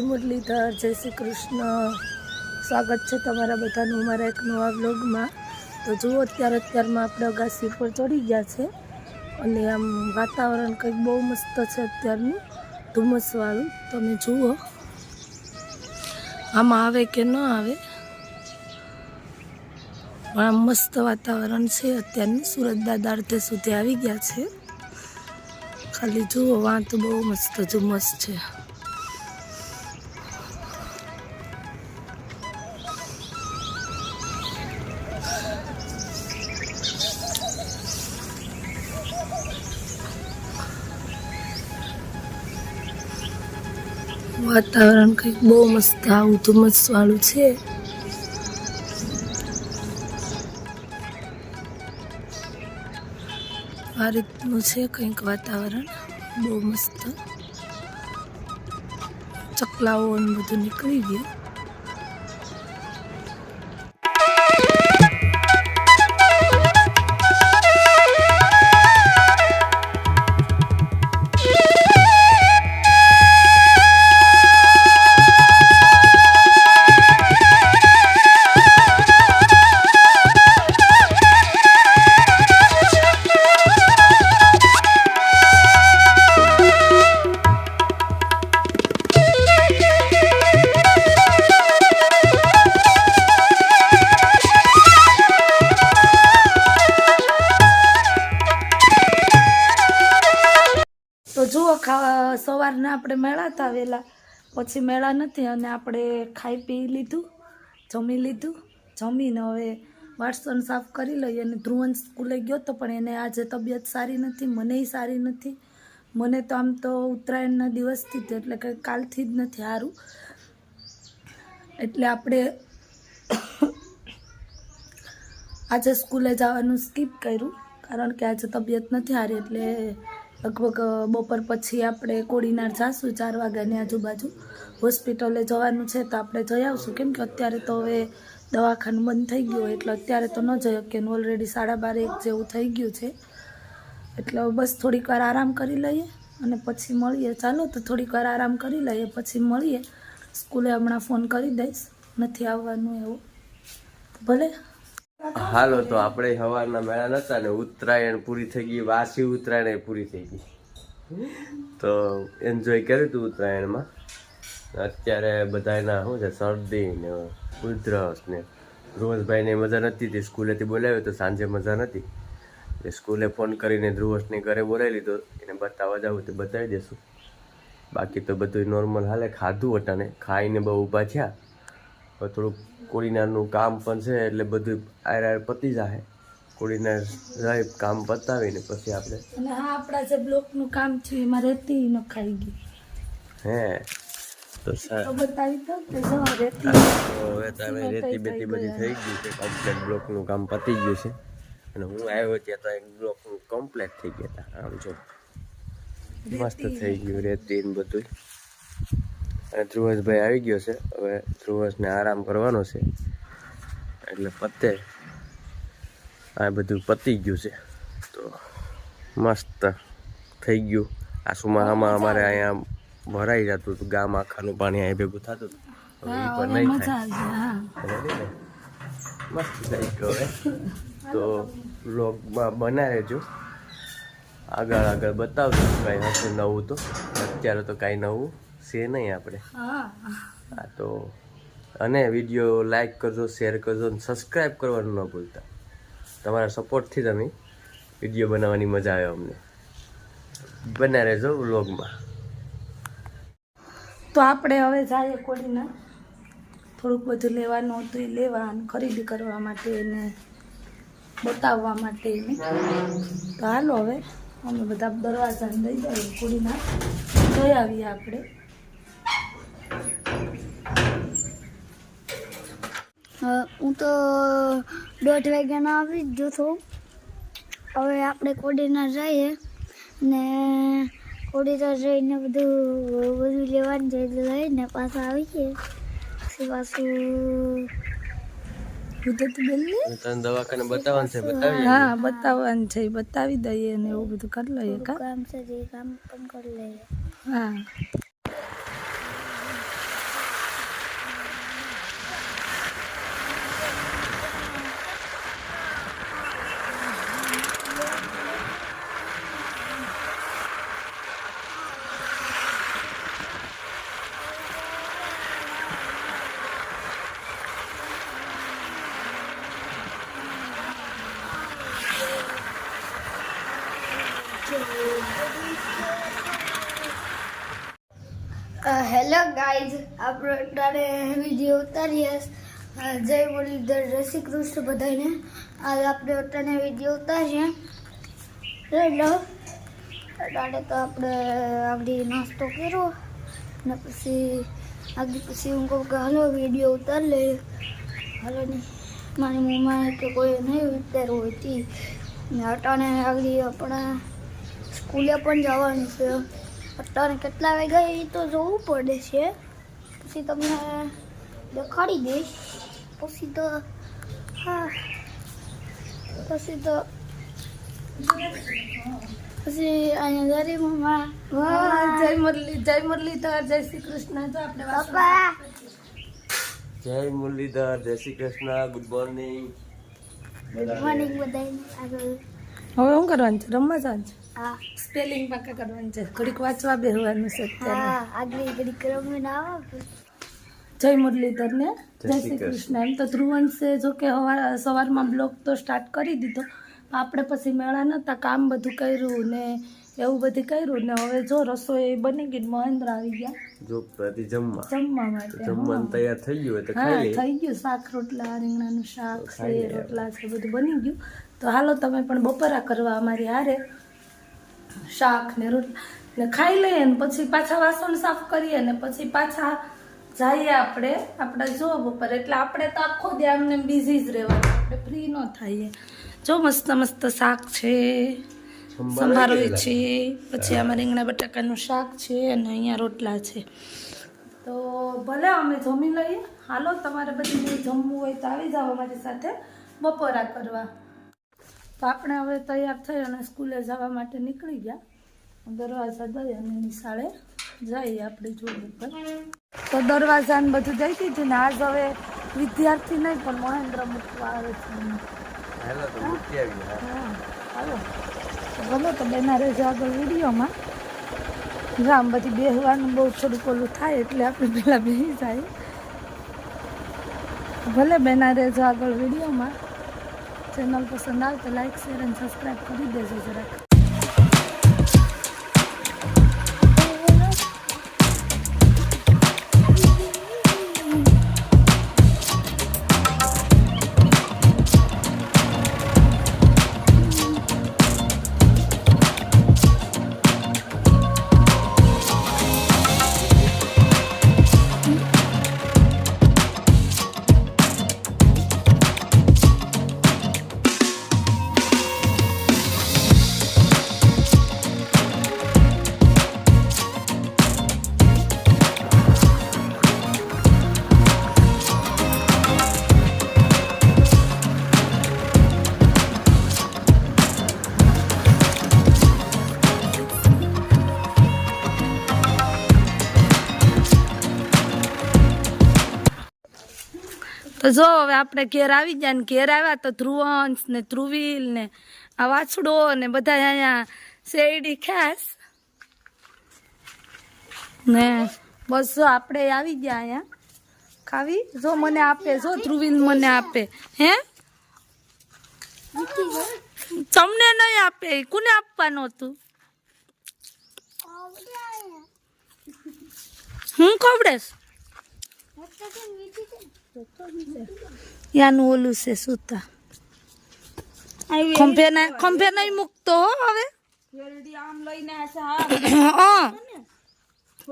મુરલીધર, જય શ્રી કૃષ્ણ. સ્વાગત છે તમારા બધાનું અમારા એક નવા વ્લોગમાં. તો જુઓ અત્યારે અત્યારમાં આપણે અગાસી ઉપર ચડી ગયા છે અને આમ વાતાવરણ કંઈક બહુ મસ્ત છે અત્યારનું, ધુમ્મસવાળું. તમે જુઓ. આમાં આવે કે ન આવે, પણ આમ મસ્ત વાતાવરણ છે અત્યારનું. સુરત દાદા અર્ધે સુધી આવી ગયા છે. ખાલી જુઓ વાં તો બહુ મસ્ત ધુમ્મસ છે. વાતાવરણ કંઈક બહુ મસ્ત આવું ધુમ્મસવાળું છે. આ રીતનું છે કંઈક વાતાવરણ, બહુ મસ્ત. ચકલાઓ બધું નીકળી ગયું. સવારના આપણે મેળા હતા વહેલા પછી મેળા નથી અને આપણે ખાઈ પી લીધું, જમી લીધું. જમીને હવે વાસણ સાફ કરી લઈએ અને ધ્રુવન સ્કૂલે ગયો તો પણ એને આજે તબિયત સારી નથી, મનેય સારી નથી. મને તો આમ તો ઉત્તરાયણના દિવસથી જ એટલે કે કાલથી જ નથી સારું એટલે આપણે આજે સ્કૂલે જવાનું સ્કીપ કર્યું, કારણ કે આજે તબિયત નથી સારી એટલે લગભગ બપોર પછી આપણે કોડીનાર જાશું, ચાર વાગ્યાની આજુબાજુ. હોસ્પિટલે જવાનું છે તો આપણે જઈ આવશું. કેમ કે અત્યારે તો હવે દવાખાનું બંધ થઈ ગયું એટલે અત્યારે તો ન જઈ શકીએ. ઓલરેડી સાડા બાર એક જેવું થઈ ગયું છે. એટલે બસ થોડીક વાર આરામ કરી લઈએ અને પછી મળીએ. ચાલો તો થોડીક વાર આરામ કરી લઈએ, પછી મળીએ. સ્કૂલે હમણાં ફોન કરી દઈશ. નથી આવવાનું એવું. ભલે. હાલો, તો આપણે સવારના મેળા નતા ને ઉત્તરાયણ પૂરી થઈ ગઈ, વાસી ઉત્તરાયણ એ પૂરી થઈ ગઈ. તો એન્જોય કર્યું હતું ઉત્તરાયણમાં? અત્યારે બધાના શું છે, શરદી ને ઉધરસ ને. ધ્રુવસભાઈને મજા નથી તે સ્કૂલેથી બોલાવ્યો તો સાંજે મજા નથી એટલે સ્કૂલે ફોન કરીને ધ્રુવસને ઘરે બોલાવી લીધો. એને બતાવવા જવું તો બતાવી દેશું. બાકી તો બધું નોર્મલ હાલે, ખાધું અટાને ખાઈને બહુ ઊભા થયા. થોડુંક કોડીનારનું કામ પણ છે એટલે બધું આયર આયર પતી જાય કોડીનાર જાય કામ પતાવીને પછી આપણે અને હા આપણા જે બ્લોકનું કામ છે એમાં રેતી ન ખાઈ ગઈ. હે તો સર તો બતાવી દો કે જો રેતી હવે તો રેતી બેતી બધી થઈ ગઈ છે કમ્પ્લેટ બ્લોકનું કામ પતી ગયું છે. અને હું આવ્યો ત્યાં તો એક બ્લોકનું કમ્પ્લેટ થઈ ગયા હતા આમ જો મસ્ત થઈ ગયું રેતી ને બધું અને ધ્રુવસભાઈ આવી ગયો છે. હવે ધ્રુવસને આરામ કરવાનો છે. એટલે પતે. આ બધું પતી ગયું છે. તો મસ્ત થઈ ગયું. આ સુમાહામાં અમારે અહીંયા ભરાઈ જતું હતું. ગામ આખાનું પાણી અહીંયા ભેગું થતું હતું. હવે એ પણ નહીં થાય. આવી જાય હા. મસ્ત થઈ ગયો હવે. તો વ્લોગમાં બનાવેજો. આગળ આગળ બતાવજો. કાંઈ હશે નવું તો. અત્યારે તો કાંઈ નવું. છે નહીં આપણે. હા. તો અને વીડિયો લાઈક કરજો શેર કરજો અને સબસ્ક્રાઈબ કરવાનું ન ભૂલતા. તમારા સપોર્ટથી જ અમે વીડિયો બનાવવાની મજા આવે અમને. બના રહેજો વ્લોગમાં તો આપણે હવે જઈએ કોડીના. થોડુંક બધું લેવાનું હતું એ લેવા અને ખરીદી કરવા માટે એને બતાવવા માટે એને. તો હાલો હવે અમે બધા દરવાજાને દઈ દઈએ કોડીના. જઈ આવીએ આપણે. હું તો દોઢ વાગ્યાનો આવી જ ગયો છું. હવે આપણે કોડીના જઈએ ને કોડીના જઈને બધું બધું લેવાનું છે એટલે લઈને પાછા આવીએ. પછી પાછું દવાખાને બતાવવાનું છે બતાવીએ. હા બતાવવાનું છે બતાવી દઈએ ને એવું બધું કરી લઈએ કામ છે જે કામ પણ કરી લઈએ. હા. હેલો ગાઈઝ આપણે અત્યારે વીડિયો ઉતારીએ. જય મુરલીધર જય શ્રી કૃષ્ણ બધાને. આજે આપણે અત્યારે વીડિયો ઉતારીએ. હેલો અત્યારે તો આપણે આગળ નાસ્તો કર્યો. ને પછી આગળ પછી હું કહું કે હલો વીડિયો ઉતાર લે હાલો નહીં મારી મમ્માએ કે કોઈ નહીં ઉતારવું હોય તી. ને અટાણે આગળ આપણા સ્કૂલે પણ જવાનું છે. અત્યારે કેટલા વાગ્યા એ તો જોવું પડે છે. પછી તમને દેખાડી દઈશ. પછી તો હા. પછી તો પછી અહીંયા જરી મમ્મા જય મુરલી જય મુરલીધર જય શ્રી કૃષ્ણ. જો આપણે પપ્પા જય મુરલીધર જય Shri Krishna. Good morning good morning બધાને. આગળ. હવે શું કરવાનું છે? રમવા જવાનું છે? હા. સ્પેલિંગ પાકા કરવાનું છે. ઘડીક વાંચવા બેહવાનું છે હા આગળ ઘડી રમીને આવો જય મુરલીધર ને જય શ્રી કૃષ્ણ. એમ તો ધ્રુવંશે જો કે સવારમાં બ્લોગ તો સ્ટાર્ટ કરી દીધો. આપણે પછી મેળા નહોતા કામ બધું કર્યું ને એવું બધું કર્યું ને હવે જો રસોઈ બની ગઈ મહેન્દ્ર આવી ગયા. જો પ્રતિ જમવા. જમવા માટે જમવાનું તૈયાર થઈ ગયું હોય તો હા થઈ ગયું. શાક રોટલા રીંગણાનું શાક રોટલા છે બધું બની ગયું. તો હાલો તમે પણ બપોરા કરવા અમારી હારે. શાક ને રોટલા ને ખાઈ લઈએ ને પછી પાછા વાસણ સાફ કરીએ ને પછી પાછા જઈએ આપણે આપણે જો ઉપર. એટલે આપણે તો આખો ધ્યાન આમને બિઝી જ રહેવાનું. આપણે ફ્રી ન થઈએ. જો મસ્ત મસ્ત શાક છે સંભારો છે પછી આમાં રીંગણા બટાકાનું શાક છે અને અહીંયા રોટલા છે. તો ભલે અમે જમી લઈએ. હાલો તમારે બધી જમવું હોય તો આવી જાઓ અમારી સાથે બપોરા કરવા. તો આપણે હવે તૈયાર થઈ અને સ્કૂલે જવા માટે નીકળી ગયા. દરવાજા દઈ અને નિશાળે જઈએ આપણી જોડે પર તો દરવાજાને બધું દઈ દીધું ને આજ હવે વિદ્યાર્થી નહીં પણ મહેન્દ્ર મૂકવા આવે છે. હાલો હાલો. તો બેના રહેજો આગળ વિડીયોમાં. રામ બધી બેહવાનું બહુ થોડુંક ઓલું થાય એટલે આપણે પહેલાં બેસી જાય. ભલે બેના રહેજો આગળ વિડીયોમાં. ચેનલ પસંદ આવે તો લાઈક શેર અને સબસ્ક્રાઈબ કરી દેજો જરાક. તો જો હવે આપણે ઘેર આવી ગયા ને ઘેર આવ્યા તો ધ્રુવંશ ને ધ્રુવીલ ને આ વાછડો ને બધા અહીંયા શેરડી ખાસ. ને બસ જો આપણે આવી ગયા અહીંયા. ખાવી? જો મને આપે જો ધ્રુવીલ મને આપે. હે? તમને નહીં આપે કોને આપવાનું હતું હું કવડેશ યાનું ઓલું છે સૂતા. ખંભેના ખંભેના મૂકતો હો હવે.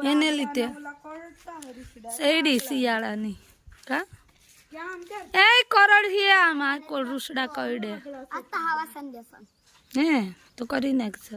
એને લીધે. શેરડી શિયાળાની. કા? એ કરોડ છે આમાં કોલ રૂસડા કરડે. હે તો કરી નાખશે.